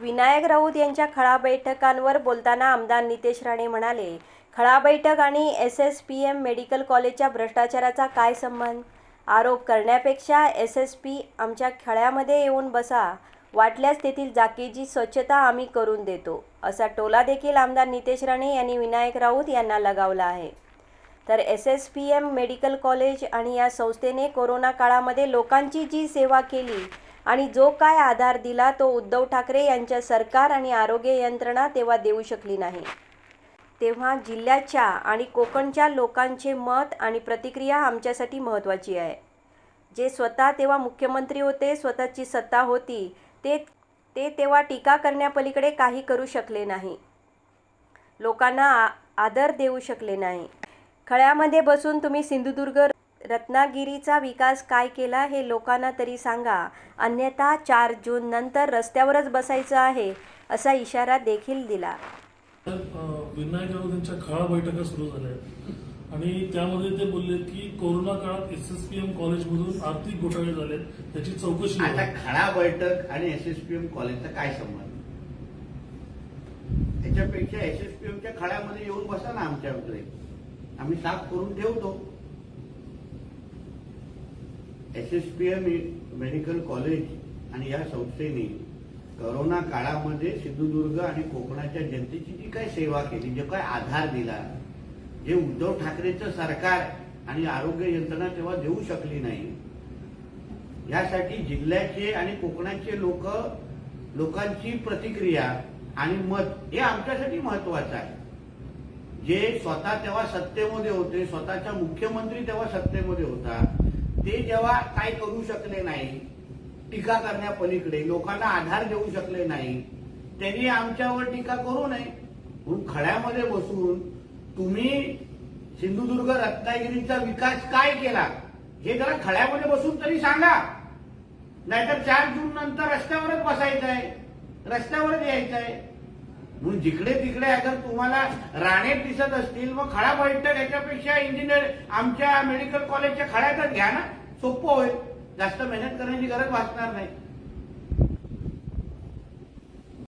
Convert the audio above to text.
विनायक राऊत यांच्या खळा बैठकांवर बोलताना आमदार नितेश राणे म्हणाले खळा बैठक आणि S S P M medical कॉलेजच्या भ्रष्टाचाराचा काय संबंध? आरोप करण्यापेक्षा एस एस पी आमच्या खळ्यामध्ये येऊन बसा. वाटल्यास तेथील जागेची स्वच्छता आम्ही करून देतो. असा टोला देखील आमदार नितेश राणे यांनी विनायक राऊत यांना लगावला आहे. तर S S P M medical college आणि या संस्थेने कोरोना काळामध्ये लोकांची जी सेवा केली आणि जो काय आधार दिला तो उद्धव ठाकरे यांच्या सरकार आणि आरोग्य यंत्रणा तेव्हा देऊ शकली नाही. तेव्हा जिल्ह्याच्या आणि कोकणच्या लोकांचे मत आणि प्रतिक्रिया आमच्यासाठी महत्त्वाची आहे. जे स्वतः तेव्हा मुख्यमंत्री होते स्वतःची सत्ता होती ते ते तेव्हा टीका करण्यापलीकडे काही करू शकले नाही. लोकांना आ- आदर देऊ शकले नाही. खळ्यामध्ये बसून तुम्ही सिंधुदुर्ग रत्नागिरीचा विकास काय केला हे लोकांना तरी सांगा. अन्यथा चार जून नंतर रस्त्यावरच बसायचं आहे असा इशारा देखील दिला. विनायक राऊत यांच्या खळा बैठका सुरू झाल्या. आणि त्यामध्ये ते बोलले की कोरोना काळात एस एस पी एम कॉलेजमधून आर्थिक घोटाळे झालेत त्याची चौकशी आता. खडा बैठक आणि एसएसपीएम कॉलेजचा काय संबंध? त्याच्यापेक्षा एसएसपीएमच्या खड्यामध्ये येऊन बसा ना आमच्याकडे आम्ही साफ करून ठेवतो. एसएसपीएम मेडिकल कॉलेज आणि या संस्थेने करोना काळामध्ये सिंधुदुर्ग आणि कोकणाच्या जनतेची जी काही सेवा केली जो काय आधार दिला जे उद्धव ठाकरेचं सरकार आणि आरोग्य यंत्रणा तेव्हा देऊ शकली नाही यासाठी जिल्ह्याचे आणि कोकणाचे लोक लोकांची प्रतिक्रिया आणि मत हे आमच्यासाठी महत्वाचं आहे. जे स्वतः तेव्हा सत्तेमध्ये होते स्वतःचा मुख्यमंत्री तेव्हा सत्तेमध्ये होता ते जेव्हा काय करू शकले नाही टीका करण्यापलीकडे लोकांना आधार देऊ शकले नाही त्यांनी आमच्यावर टीका करू नये. म्हणून खड्यामध्ये बसून तुम्ही सिंधुदुर्ग रत्नागिरीचा विकास काय केला हे जरा खड्यामध्ये बसून तरी सांगा. नाहीतर चार जून नंतर रस्त्यावरच बसायचं आहे रस्त्यावरच यायचं आहे म्हणून जिकडे तिकडे अगर तुम्हाला राणे दिसत असतील मग खडा बैठक याच्यापेक्षा इंजिनियर आमच्या मेडिकल कॉलेजच्या खळ्यातच घ्या ना. सोपं होईल. जास्त मेहनत करण्याची गरज भासणार नाही.